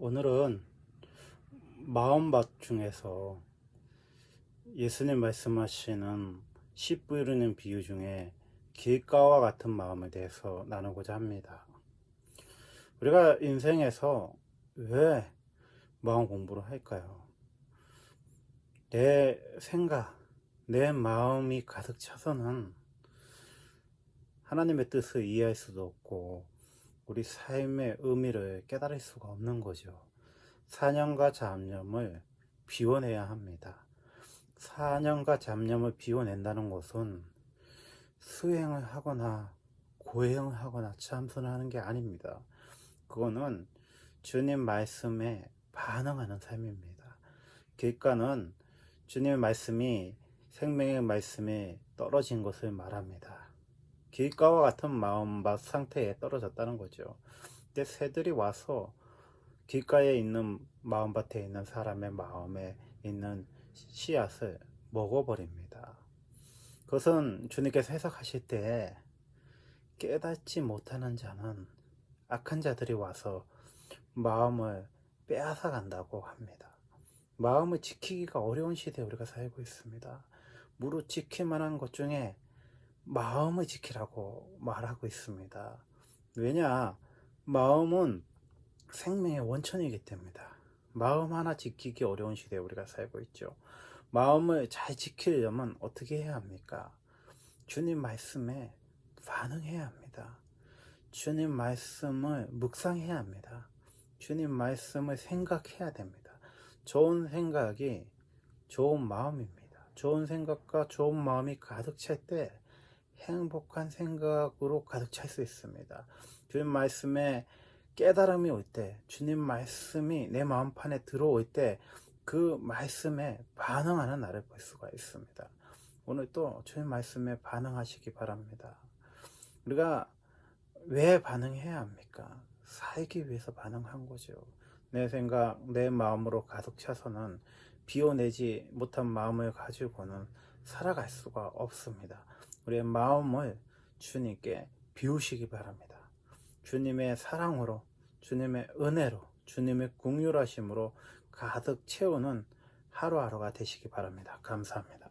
오늘은 마음밭 중에서 예수님 말씀하시는 씨 뿌리는 비유 중에 길가와 같은 마음에 대해서 나누고자 합니다. 우리가 인생에서 왜 마음 공부를 할까요? 내 생각, 내 마음이 가득 차서는 하나님의 뜻을 이해할 수도 없고 우리 삶의 의미를 깨달을 수가 없는 거죠. 사냥과 잡념을 비워내야 합니다. 사냥과 잡념을 비워낸다는 것은 수행을 하거나 고행을 하거나 참선을 하는 게 아닙니다. 그거는 주님 말씀에 반응하는 삶입니다. 길가는 주님의 말씀이 생명의 말씀에 떨어진 것을 말합니다. 길가와 같은 마음밭 상태에 떨어졌다는 거죠. 근데 새들이 와서 길가에 있는 마음밭에 있는 사람의 마음에 있는 씨앗을 먹어버립니다. 그것은 주님께서 해석하실 때 깨닫지 못하는 자는 악한 자들이 와서 마음을 빼앗아 간다고 합니다. 마음을 지키기가 어려운 시대에 우리가 살고 있습니다. 무릇 지킬 만한 것 중에 마음을 지키라고 말하고 있습니다. 왜냐? 마음은 생명의 원천이기 때문이다. 마음 하나 지키기 어려운 시대에 우리가 살고 있죠. 마음을 잘 지키려면 어떻게 해야 합니까? 주님 말씀에 반응해야 합니다. 주님 말씀을 묵상해야 합니다. 주님 말씀을 생각해야 됩니다. 좋은 생각이 좋은 마음입니다. 좋은 생각과 좋은 마음이 가득 찰 때 행복한 생각으로 가득 찰 수 있습니다. 주님 말씀에 깨달음이 올 때, 주님 말씀이 내 마음판에 들어올 때, 그 말씀에 반응하는 나를 볼 수가 있습니다. 오늘 또 주님 말씀에 반응하시기 바랍니다. 우리가 왜 반응해야 합니까? 살기 위해서 반응한 거죠. 내 생각, 내 마음으로 가득 차서는 비워내지 못한 마음을 가지고는 살아갈 수가 없습니다. 우리의 마음을 주님께 비우시기 바랍니다. 주님의 사랑으로, 주님의 은혜로, 주님의 궁휼하심으로 가득 채우는 하루하루가 되시기 바랍니다. 감사합니다.